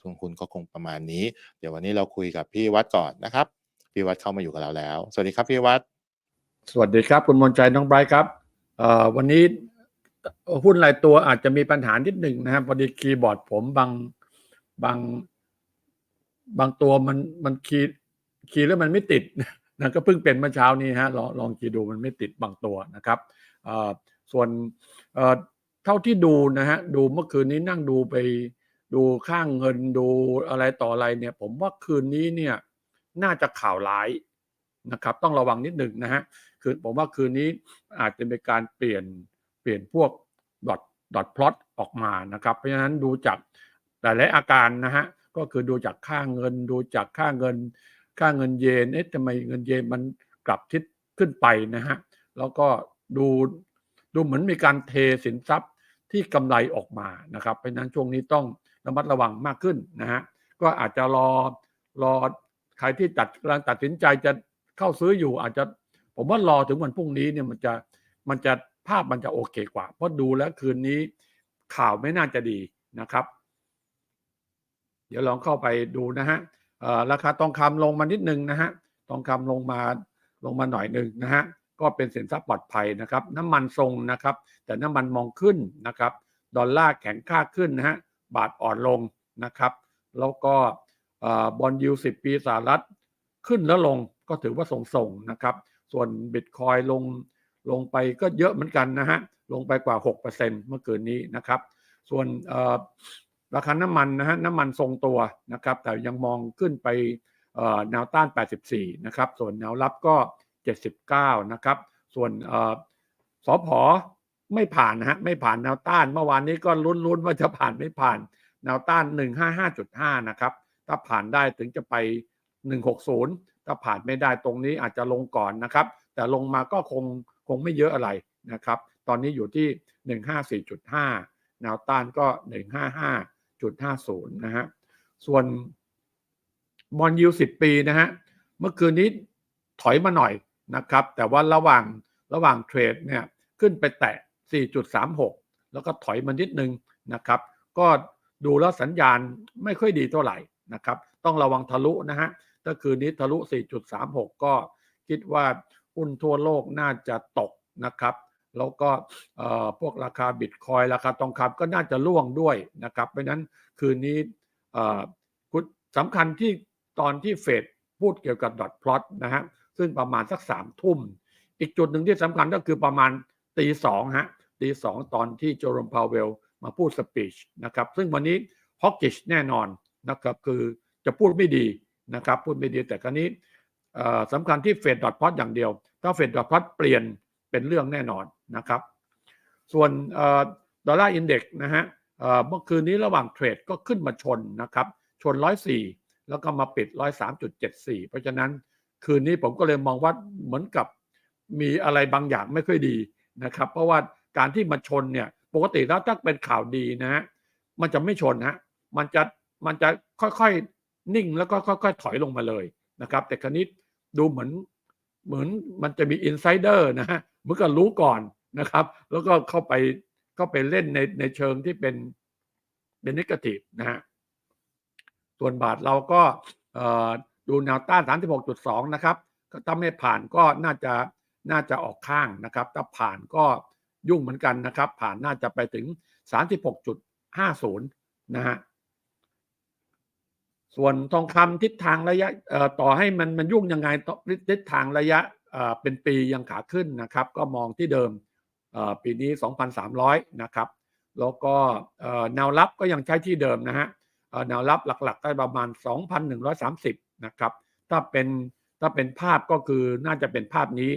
ทุนคุณก็คงประมาณนี้ เดี๋ยววันนี้เราคุยกับพี่วัดก่อนนะครับ พี่วัดเข้ามาอยู่กับเราแล้ว สวัสดีครับพี่วัด สวัสดีครับคุณมนใจน้องไบรท์ครับวันนี้หุ้นรายตัวอาจจะมีปัญหานิดหนึ่งนะครับพอดีคีย์บอร์ดผมบางบางบางตัวมันมันคีย์คีย์แล้วมันไม่ติดนะก็เพิ่งเป็นเมื่อเช้านี้ฮะลองลองคีย์ดูมันไม่ติดบางตัวนะครับส่วนเท่าที่ดูนะฮะดูเมื่อคืนนี้นั่งดูไป ดูข้างเงินดูอะไรต่ออะไรเนี่ย ผมว่าคืนนี้เนี่ยน่าจะข่าวร้ายนะครับ ต้องระวังนิดหนึ่งนะฮะคือผมว่าคืนนี้อาจจะเป็นการเปลี่ยนเปลี่ยนพวกดอทดอทพลอตออกมานะครับ เพราะฉะนั้นดูจากหลายๆอาการนะฮะก็คือดูจากค่าเงิน ดูจากค่าเงิน ค่าเงินเยนเอ๊ะทำไมเงินเยนมันกลับทิศขึ้นไปนะฮะแล้วก็ดูดูเหมือนมีการเทสินทรัพย์ที่กำไรออกมานะครับ เพราะฉะนั้นช่วงนี้ต้อง ระมัดระวังมากขึ้นนะฮะก็อาจจะรอรอใครที่ตัดกำลังตัดสินใจจะเข้าซื้ออยู่ อาจจะผมว่ารอถึงวันพรุ่งนี้เนี่ยมันจะมันจะภาพมันจะโอเคกว่า เพราะดูแล้วคืนนี้ข่าวไม่น่าจะดีนะครับ เดี๋ยวลองเข้าไปดูนะฮะอ่อราคาทองคำลงมานิดนึงนะฮะทองคำลงมาลงมาหน่อยหนึ่งนะฮะก็เป็นสินทรัพย์ปลอดภัยนะครับ น้ำมันทรงนะครับ แต่น้ำมันมองขึ้นนะครับ ดอลลาร์แข็งค่าขึ้นนะฮะ บาทอ่อนลงนะครับ แล้วก็บอลยูสิบปีสหรัฐขึ้นแล้วลงก็ถือว่าส่งๆนะครับ ส่วนบิตคอยลงลงไปก็เยอะเหมือนกันนะฮะ ลงไปกว่า 6%เมื่อคืนนี้นะครับ ส่วนราคาน้ำมันนะฮะน้ำมันทรงตัวนะครับ แต่ยังมองขึ้นไปแนวต้าน 84 นะครับ ส่วนแนวรับก็ 79 นะครับ ส่วนสอพอ ไม่ผ่านนะฮะไม่ผ่านแนวต้านเมื่อวานนี้ก็ลุ้นๆว่าจะผ่านไม่ผ่านแนวต้าน 155.5 นะครับ ถ้าผ่านได้ถึงจะไป 160 ถ้าผ่านไม่ได้ตรงนี้อาจจะลงก่อนนะครับ แต่ลงมาก็คงคงไม่เยอะอะไรนะครับ ตอนนี้อยู่ที่ 154.5 แนวต้านก็ 155.50 นะฮะ ส่วนบอลยู10ปีนะฮะ เมื่อคืนนี้ถอยมาหน่อยนะครับ แต่ว่าระหว่างระหว่างเทรดเนี่ยขึ้นไปแตะ 4.36 แล้วก็ถอยมานิดนึงนะครับ ก็ดูแล้วสัญญาณไม่ค่อยดีเท่าไหร่นะครับ ต้องระวังทะลุนะฮะ ถ้าคืนนี้ทะลุ 4.36 ก็คิดว่าหุ้นทั่วโลกน่าจะตกนะครับ แล้วก็พวกราคาบิตคอยราคาทองคำก็น่าจะร่วงด้วยนะครับ เพราะนั้นคืนนี้สำคัญที่ตอนที่เฟดพูดเกี่ยวกับดอทพลอตนะฮะ ซึ่งประมาณสักสามทุ่ม อีกจุดหนึ่งที่สำคัญก็คือประมาณตีสองฮะ ตีสองตอนที่โจรมพาวเวลมาพูดสปีชนะครับซึ่งวันนี้ฮอกกิชแน่นอนนะครับคือจะพูดไม่ดีนะครับพูดไม่ดีแต่ครั้นี้สำคัญที่เฟดดอทพอตอย่างเดียว ถ้าเฟดดอทพอตเปลี่ยนเป็นเรื่องแน่นอนนะครับ ส่วนดอลลาร์อินเด็กซ์นะฮะเมื่อคืนนี้ระหว่างเทรดก็ขึ้นมาชนนะครับ ชน 104 แล้วก็มาปิด 103.74 เพราะฉะนั้นคืนนี้ผมก็เลยมองว่าเหมือนกับมีอะไรบางอย่างไม่ค่อยดีนะครับ เพราะว่า การที่มาชนเนี่ย ปกติแล้วถ้าเป็นข่าวดีนะฮะมันจะไม่ชนฮะมันจะมันจะค่อยๆนิ่งแล้วก็ค่อยๆถอยลงมาเลยนะครับ แต่ครั้นี้ดูเหมือนเหมือนมันจะมีอินไซเดอร์นะฮะเหมือนกับรู้ก่อนนะครับ แล้วก็เข้าไปเข้าไปเล่นในในเชิงที่เป็นเป็นนิเกทีฟนะฮะส่วนบาทเราก็ดูแนวต้าน 36.2 นะครับ ถ้าไม่ผ่านก็น่าจะน่าจะออกข้างนะครับ ถ้าผ่านก็ ยุ่งเหมือนกันนะครับ ผ่านน่าจะไปถึง 36.50 นะฮะส่วนทองคำทิศทางระยะต่อให้มันมันยุ่งยังไงทิศทางระยะเป็นปียังขาขึ้นนะครับ ก็มองที่เดิมปีนี้ 2,300 นะครับ แล้วก็แนวรับก็ยังใช้ที่เดิมนะฮะแนวรับหลักๆได้ประมาณ 2,130 นะครับ ถ้าเป็นถ้าเป็นภาพก็คือน่าจะเป็นภาพนี้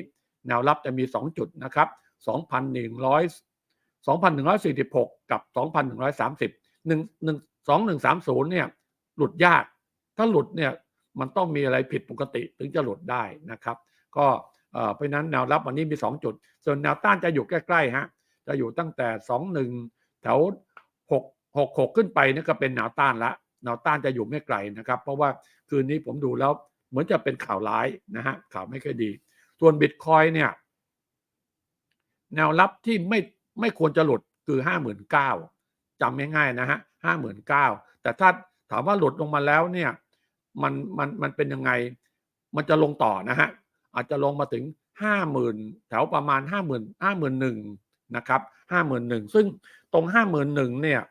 แนวรับจะมี 2 จุดนะครับ 2,100 2,146 กับ 2,130 1 1 2130เนี่ยหลุดยาก ถ้าหลุดเนี่ยมันต้องมีอะไรผิดปกติถึงจะหลุดได้นะครับ ก็เพราะนั้นแนวรับวันนี้มี 2 จุด ส่วนแนวต้านจะอยู่ใกล้ๆฮะจะอยู่ตั้งแต่ 21 แถว 6 6 6 ขึ้นไปนี่ก็เป็นแนวต้านละแนวต้านจะอยู่ไม่ไกลนะครับ เพราะว่าคืนนี้ผมดูแล้วเหมือนจะเป็นข่าวร้ายนะฮะข่าวไม่ค่อยดี ส่วนบิตคอยเนี่ย แนวรับที่ไม่ไม่ควรจะหลุดคือ 59,000จำง่ายๆนะฮะ59,000แต่ถ้าถามว่าหลุดลงมาแล้วเนี่ยมันมันมันเป็นยังไง มันจะลงต่อนะฮะอาจจะลงมาถึงห้าหมื่นแถวประมาณห้าหมื่นห้าหมื่นหนึ่งนะครับห้าหมื่นหนึ่งซึ่งตรงห้าหมื่นหนึ่งเนี่ย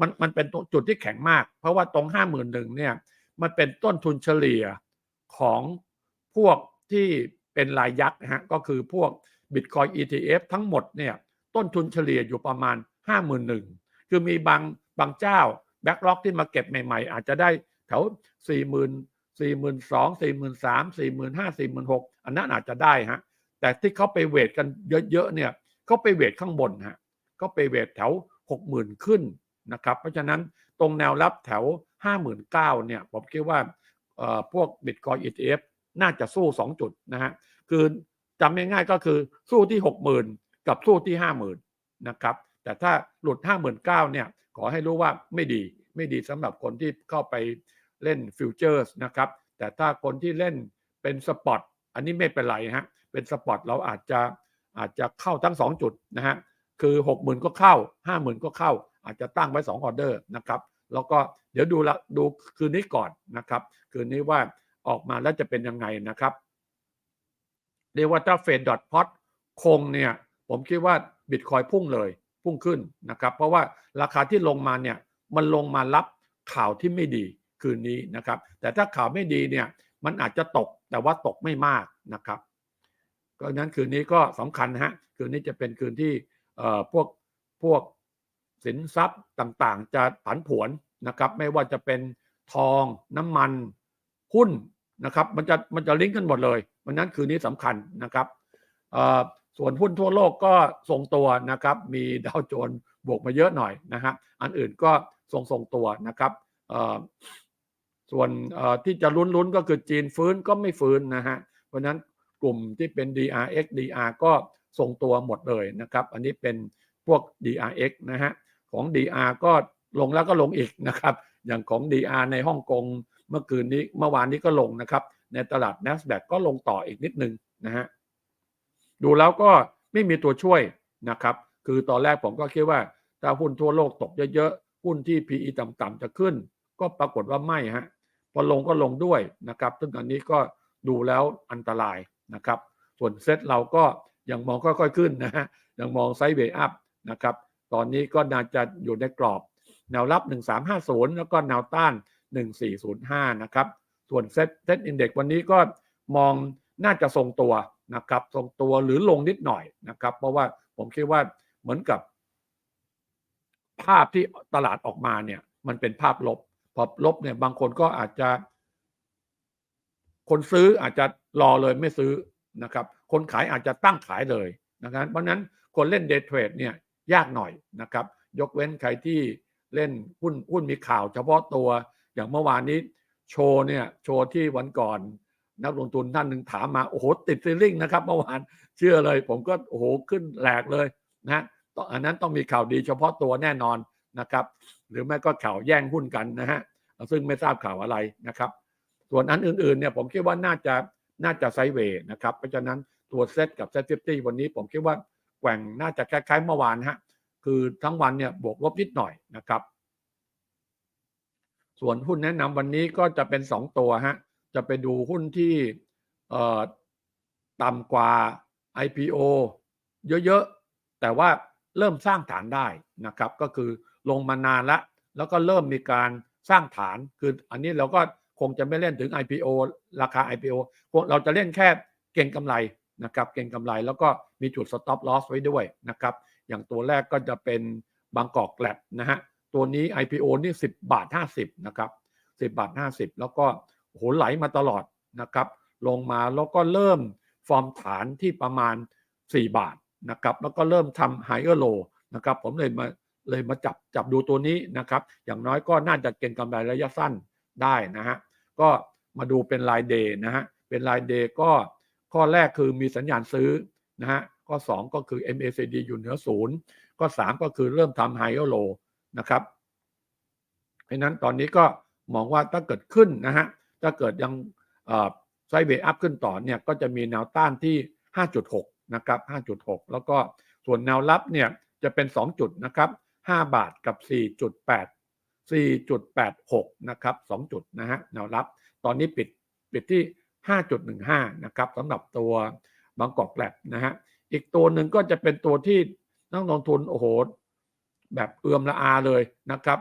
มันมันเป็นจุดที่แข็งมาก เพราะว่าตรงห้าหมื่นหนึ่งเนี่ยมันเป็นต้นทุนเฉลี่ยของพวกที่เป็นรายยักษ์นะฮะก็คือพวก Bitcoin ETF ทั้งหมดเนี่ยต้นทุนเฉลี่ยอยู่ประมาณ 5 1 0 0 0คือมีบางบางเจ้าแบ็กล็อกที่มาเก็บใหม่ๆ อาจจะได้แถว 4 0 0 0 0 4 2 0 0 0 4 3 0 0 0 4 5 0 0 0 4 6 0 0 0 อันนั้นอาจจะได้ฮะแต่ที่เขาไปเวทกันเยอะๆเนี่ยเขาไปเวทข้างบนฮะเขาไปเวทแถว 60,000 ขึ้นนะครับเพราะฉะนั้นตรงแนวรับแถว 59,000เนี่ยผมคิดว่าพวก Bitcoin ETF น่าจะสู้ 2 จุดนะฮะคือ จำง่ายๆก็คือสู้ที่ 60,000 กับสู้ที่ 50,000นะครับแต่ถ้าหลุด 59,000เนี่ยขอให้รู้ว่าไม่ดีไม่ดีสำหรับคนที่เข้าไปเล่นฟิวเจอร์สนะครับแต่ถ้าคนที่เล่นเป็นสปอตอันนี้ไม่เป็นไรฮะเป็นสปอตเราอาจจะอาจจะเข้าทั้ง 2 จุดนะฮะคือ 60,000 ก็เข้า 50,000 ก็เข้า อาจจะตั้งไว้ 2 ออเดอร์นะครับแล้วก็เดี๋ยวดูละดูคืนนี้ก่อนนะครับ คืนนี้ว่าออกมาแล้วจะเป็นยังไงนะครับ เรียกว่าถ้าเฟดดอทพอตคงเนี่ยผมคิดว่าบิตคอยพุ่งเลยพุ่งขึ้นนะครับเพราะว่าราคาที่ลงมาเนี่ยมันลงมารับข่าวที่ไม่ดีคืนนี้นะครับ แต่ถ้าข่าวไม่ดีเนี่ยมันอาจจะตกแต่ว่าตกไม่มากนะครับก็นั้นคืนนี้ก็สำคัญฮะคืนนี้จะเป็นคืนที่เอ่อพวกพวกสินทรัพย์ต่างๆ จะผันผวนนะครับ ไม่ว่าจะเป็นทองน้ำมันหุ้น นะครับมันจะมันจะลิงก์กันหมดเลยวันนั้นคืนนี้สำคัญนะครับส่วนหุ้นทั่วโลกก็ทรงตัวนะครับ มีดาวโจนบวกมาเยอะหน่อยนะฮะอันอื่นก็ทรงทรงตัวนะครับส่วนที่จะลุ้นๆก็คือจีนฟื้นก็ไม่ฟื้นนะฮะเพราะนั้นกลุ่มที่เป็น DRX DR ก็ทรงตัวหมดเลยนะครับ อันนี้เป็นพวก DRX นะฮะของ DR ก็ลงแล้วก็ลงอีกนะครับ อย่างของ DR ในฮ่องกง เมื่อคืนนี้เมื่อวานนี้ก็ลงนะครับ ในตลาด NASDAQ ก็ลงต่ออีกนิดนึงนะฮะดูแล้วก็ไม่มีตัวช่วยนะครับ คือตอนแรกผมก็คิดว่า ถ้าหุ้นทั่วโลกตกเยอะๆ หุ้นที่ PE ต่ำๆจะขึ้น ก็ปรากฏว่าไม่ฮะพอลงก็ลงด้วยนะครับซึ่งอันนี้ก็ดูแล้วอันตรายนะครับ ส่วนเซ็ตเราก็ยังมองค่อยๆขึ้นนะฮะยังมองไซด์เวย์อัพนะครับ ตอนนี้ก็น่าจะอยู่ในกรอบ แนวรับ 1350 แล้วก็แนวต้าน 1405 นะครับ ส่วนเซ็ตเซ็ตอินเด็กวันนี้ก็มองน่าจะทรงตัวนะครับทรงตัวหรือลงนิดหน่อยนะครับ เพราะว่าผมคิดว่าเหมือนกับ ภาพที่ตลาดออกมาเนี่ย มันเป็นภาพลบ พอลบเนี่ยบางคนก็อาจจะ คนซื้ออาจจะรอเลยไม่ซื้อนะครับ คนขายอาจจะตั้งขายเลยนะครับเพราะนั้นคนเล่นเดย์เทรดเนี่ยยากหน่อยนะครับ ยกเว้นใครที่เล่นหุ้นหุ้นมีข่าวเฉพาะตัว อย่างเมื่อวานนี้โชว์เนี่ยโชว์ที่วันก่อน นักลงทุนท่านหนึ่งถามมา โอ้โห ติดซีลิ่งนะครับเมื่อวานเชื่อเลย ผมก็โอ้โหขึ้นแหลกเลยนะต้องอันนั้นต้องมีข่าวดีเฉพาะตัวแน่นอนนะครับ หรือไม่ก็ข่าวแย่งหุ้นกันนะฮะซึ่งไม่ทราบข่าวอะไรนะครับ ส่วนอันอื่นๆเนี่ยผมคิดว่าน่าจะน่าจะไซเวย์นะครับ เพราะฉะนั้นตัวเซตกับเซตฟิฟตี้วันนี้ผมคิดว่าแกว่งน่าจะคล้ายๆเมื่อวานฮะคือทั้งวันเนี่ยบวกลบนิดหน่อยนะครับ ส่วนหุ้นแนะนำวันนี้ก็จะเป็น2ตัวฮะ จะไปดูหุ้นที่ต่ำกว่า IPO เยอะๆ แต่ว่าเริ่มสร้างฐานได้นะครับ ก็คือลงมานานล้วแล้วก็เริ่มมีการสร้างฐาน คืออันนี้เราก็คงจะไม่เล่นถึง IPO ราคา IPO เราจะเล่นแค่เก่งกำไรนะครับ เก่งกำไรแล้วก็มีจุด stop loss ไว้ด้วยนะครับ อย่างตัวแรกก็จะเป็นบางกอกแกลบนะฮะ ตัวนี้ IPO นี่10 บาท 50 นะครับ 10 บาท 50 แล้วก็โหไหลมาตลอดนะครับ ลงมาแล้วก็เริ่มฟอร์มฐานที่ประมาณ 4 บาทนะครับ แล้วก็เริ่มทำไฮเออร์โลนะครับ ผมเลยมาเลยมาจับจับดูตัวนี้นะครับ อย่างน้อยก็น่าจะเก็งกำไรระยะสั้นได้นะฮะ ก็มาดูเป็นรายเดย์นะฮะ เป็นรายเดย์ก็ข้อแรกคือมีสัญญาณซื้อนะฮะ ข้อ 2 ก็คือ MACD อยู่เหนือศูนย์ ข้อ 3 ก็คือเริ่มทำไฮเออร์โล นะครับเพราะนั้นตอนนี้ก็มองว่าถ้าเกิดขึ้นนะฮะถ้าเกิดยังไซเวย์อัพขึ้นต่อเนี่ยก็จะมีแนวต้านที่ 5.6 นะครับ 5.6 แล้วก็ส่วนแนวรับเนี่ยจะเป็น 2 จุดนะครับ 5 บาทกับ 4.8 4.86 นะครับ 2 จุดนะฮะแนวรับ ตอนนี้ปิดปิดที่ 5.15 นะครับสำหรับตัวบางกอกแกลบนะฮะอีกตัวหนึ่งก็จะเป็นตัวที่นักลงทุนโอ้โห แบบเอือมละอาเลยนะครับ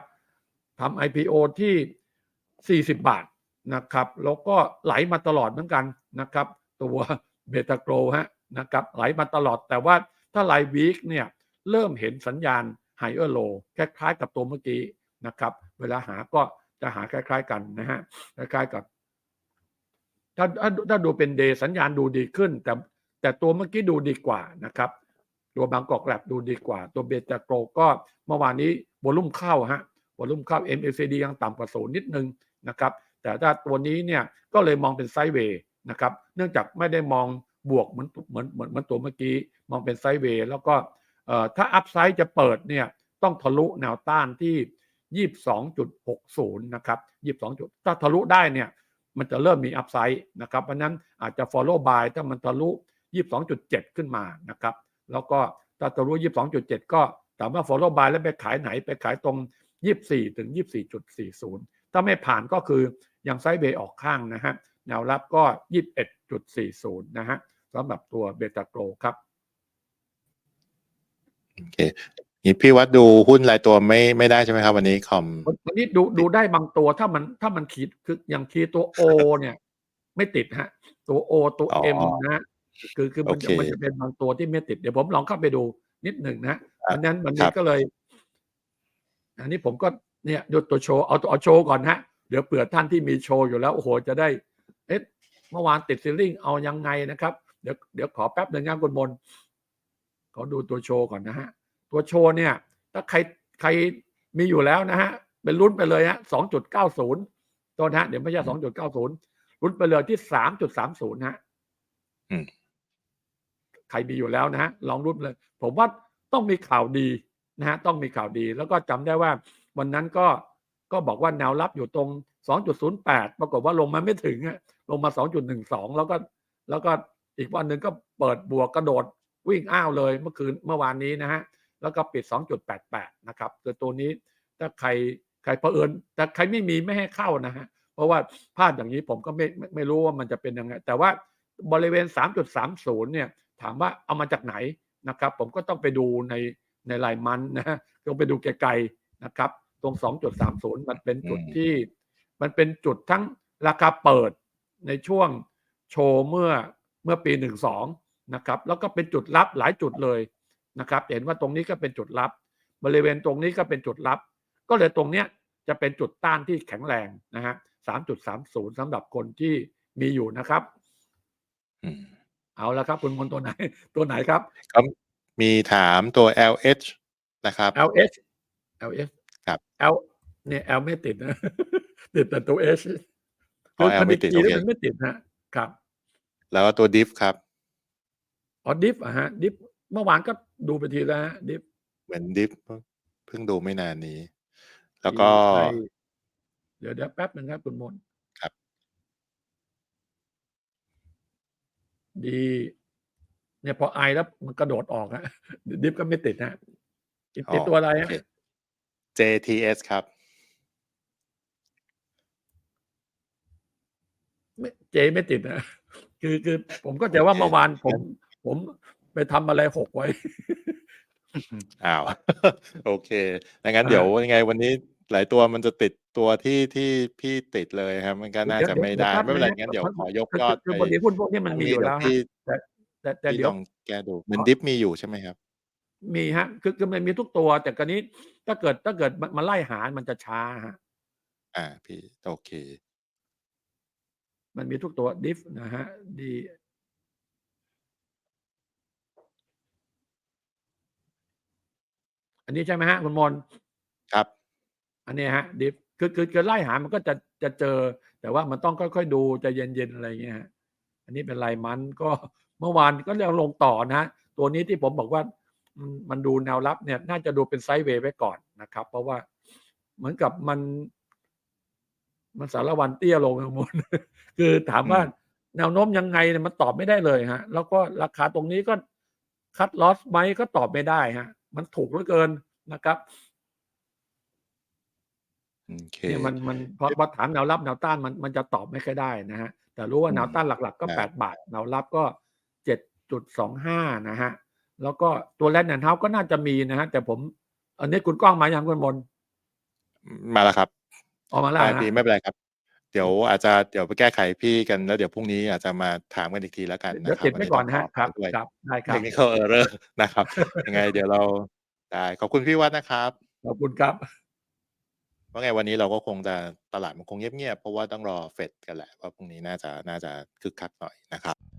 ทำ IPO ที่ 40 บาทนะครับแล้วก็ไหลมาตลอดเหมือนกันนะครับ ตัวเบตาโกรฮะนะครับไหลมาตลอดแต่ว่าถ้าไลวีคเนี่ยเริ่มเห็นสัญญาณไฮเออร์โลคล้ายๆกับตัวเมื่อกี้นะครับ เวลาหาก็จะหาคล้าย ๆกันนะฮะคล้ายๆกับถ้าถ้าถ้าดูเป็นเดย์สัญญาณดูดีขึ้น แต่แต่ตัวเมื่อกี้ดูดีกว่านะครับ ตัวบางกอกแลบดูดีกว่า ตัวเบตาโกรก็เมื่อวานนี้วอลุ่มเข้าฮะวอลุ่มเข้า MACD ยังต่ำกว่าศูนย์นิดนึงนะครับแต่ถ้าตัวนี้เนี่ยก็เลยมองเป็นไซด์เวย์นะครับเนื่องจากไม่ได้มองบวกเหมือนเหมือนเหมือนเหมือนตัวเมื่อกี้มองเป็นไซด์เวย์แล้วก็เอ่อถ้าอัพไซด์จะเปิดเนี่ยต้องทะลุแนวต้านที่ 22.60 นะครับ22จุดถ้าทะลุได้เนี่ยมันจะเริ่มมีอัพไซด์นะครับเพราะนั้นอาจจะ follow by ถ้ามันทะลุ 22.7 ขึ้นมานะครับ แล้วก็ถ้าทะลุ22.7ก็ถามว่า follow by แล้วไปขายไหนไปขายตรง24ถึง24.40ถ้าไม่ผ่านก็คือยังไซด์เวย์ออกข้างนะฮะแนวรับก็21.40นะฮะสำหรับตัวเบตาโกรครับโอเคนี่พี่วัดดูหุ้นรายตัวไม่ไม่ได้ใช่ไหมครับ วันนี้คอมวันนี้ดูดูได้บางตัวถ้ามันถ้ามันขีดคืออย่างคีย์ตัว O เนี่ย ไม่ติดฮะ ตัว O ตัวอ๋อ M นะฮะ คือคือมันจะโอเค มันจะเป็นบางตัวที่ไม่ติด เดี๋ยวผมลองเข้าไปดูนิดหนึ่งนะครับอันนั้นวันคนี้รับก็เลย อันนี้ผมก็เนี่ยดูตัวโชว์เอาตัวเอาโชว์ก่อนฮะเดี๋ยวเผื่อท่านที่มีโชว์อยู่แล้วโอ้โหจะได้ เอ๊ะเมื่อวานติดซีลิ่งเอายังไงนะครับ เดี๋ยวเดี๋ยวขอแป๊บหนึ่งนะคุณมนขอดูตัวโชว์ก่อนนะฮะ ตัวโชว์เนี่ย ถ้าใครใครมีอยู่แล้วนะฮะ เป็นรุ่นไปเลยฮะสองจุดเก้าศูนย์ตัวนะฮะเดี๋ยวไม่ใช่สองจุดเก้าศูนย์รุ่นไปเลยที่สามจุดสามศูนย์ฮะอืม ใครมีอยู่แล้วนะฮะลองรุ่นเลย ผมว่าต้องมีข่าวดีนะฮะต้องมีข่าวดีแล้วก็จำได้ว่าวันนั้นก็ก็บอกว่าแนวรับอยู่ตรง 2.08 ปรากฏว่าลงมาไม่ถึงลงมา 2.12 แล้วก็แล้วก็อีกวันหนึ่งก็เปิดบวกกระโดดวิ่งอ้าวเลยเมื่อคืนเมื่อวานนี้นะฮะแล้วก็ปิด 2.88 นะครับคือตัวนี้ถ้าใครใครเผอิญแต่ใครไม่มีไม่ให้เข้านะฮะเพราะว่าพลาดอย่างนี้ผมก็ไม่ไม่ไม่รู้ว่ามันจะเป็นยังไง แต่ว่าบริเวณ 3.30 เนี่ย ถามว่าเอามาจากไหนนะครับ ผมก็ต้องไปดูในในรายมันนะฮะต้องไปดูไกลๆนะครับ ตรง 2.30 มันเป็นจุดอืมที่ มันเป็นจุดทั้งราคาเปิดในช่วงโชว์เมื่อเมื่อปี 12 นะครับ แล้วก็เป็นจุดรับหลายจุดเลยนะครับเห็นว่าตรงนี้ก็เป็นจุดรับ บริเวณตรงนี้ก็เป็นจุดรับ ก็เลยตรงเนี้ยจะเป็นจุดต้านที่แข็งแรงนะฮะ 3.30สำหรับคนที่มีอยู่นะครับอืม เอาละครับคุณมนต์ตัวไหนตัวไหนครับก็มีถามตัว LH นะครับ LH LH ครับ L เนี่ย L ไม่ติดนะติดแต่ตัว H อ๋อ L ไม่ติดคือโอเคมันไม่ติดฮะครับ แล้วก็ตัว diff ครับอ๋อดิฟอะฮะดิฟเมื่อวานก็ดูไปทีแล้วฮะดิฟเหมือน diff เพิ่งดูไม่นานนี้ แล้วก็ เดี๋ยวเดี๋ยวแป๊บหนึ่งครับคุณมนต์ ครับ ดีเนี่ยพอไอแล้วมันกระโดดออกฮะดิฟก็ไม่ติดฮะติดติดตัวอะไรโอฮะเค JTS ครับไม่เจไม่ติดนะคือคือผมก็จะว่าโอเคเมื่อวานผมงั้นผมไปทำอะไรหกไว้อ้าว โอเคดังนั้นอ่าเดี๋ยวยังไงวันนี้ หลายตัวมันจะติดตัวที่ที่พี่ติดเลยครับ มันก็น่าจะไม่ได้ไม่เป็นไรงั้นเดี๋ยวขอยกยอดคือไปบางทีหุ้นพวกนี้มันมีอยู่แล้วฮะพี่แต่แต่แต่พี่เดี๋ยต้วองแก้ดูเหมือนดิฟมีอยู่ใช่ไหมครับ มีฮะ คือคือมันมีทุกตัว แต่กรนี้ถ้าเกิดถ้าเกิดมันมาไล่หามันจะช้าฮะอ่าพี่โอเค มันมีทุกตัวดิฟนะฮะดีอันนี้ใช่ไหมฮะคุณมนต์ครับ อันนี้ฮะดิฟคือคือคือไล่หามันก็จะจะเจอ แต่ว่ามันต้องค่อยๆดูใจะเย็นๆอะไรอย่างเงี้ยฮะอันนี้เป็นลายมันก็เมื่อวานก็ยังลงต่อนะฮะตัวนี้ที่ผมบอกว่าอืมมันดูแนวรับเนี่ย น่าจะดูเป็นไซด์เวย์ไว้ก่อนนะครับ เพราะว่าเหมือนกับมัน มันสารวันเตี้ยลงทั้งหมดคือถามว่าอืมแนวโน้มยังไงเนี่ยมันตอบไม่ได้เลยฮะ แล้วก็ราคาตรงนี้ก็คัดลอสไหมก็ตอบไม่ได้ฮะ มันถูกเหลือเกินนะครับ โอเค เนี่ยมันมันพอพอถามแนวรับแนวต้านมันมันจะตอบไม่ค่อยได้นะฮะ แต่รู้ว่าอืมแนวต้านหลักๆ ก็ ครับแปดบาทแนวรับก็เจ็ดจุดสองห้านะฮะ แล้วก็ตัวแรดแอนเท้าก็น่าจะมีนะฮะ แต่ผม อันนี้คุณกล้องมายังคุณมนมาแล้วครับออกมาแล้วได้นะพี่ฮะไม่เป็นไรครับ เดี๋ยวอาจจะเดี๋ยวไปแก้ไขพี่กันแล้วเดี๋ยวพรุ่งนี้อาจจะมาถามกันอีกทีแล้วกันเดี๋ยวนะครับ ติดไว้ก่อนนะฮะวัครับต้งขอด้วย ครับได้ครัเทบคนิคเออร์เรอร์นะครับ ยังไงเดี๋ยวเราได้ขอบคุณพี่วัดนะครับ ขอบคุณครับ ว่าไงวันนี้เราก็คงจะตลาดมันคงเงียบๆเพราะว่าต้องรอเฟดกันแหละว่าพรุ่งนี้น่าจะน่าจะคึกคักหน่อยนะครับ